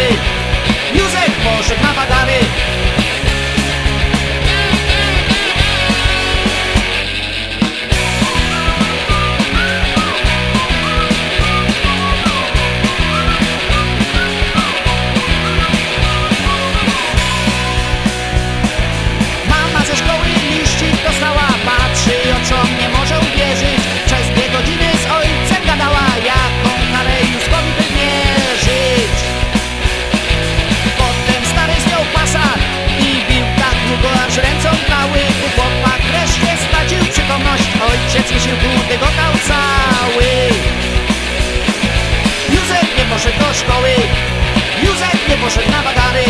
it Przez jesień był degotał cały. Józef nie poszedł do szkoły Józef nie poszedł na bagany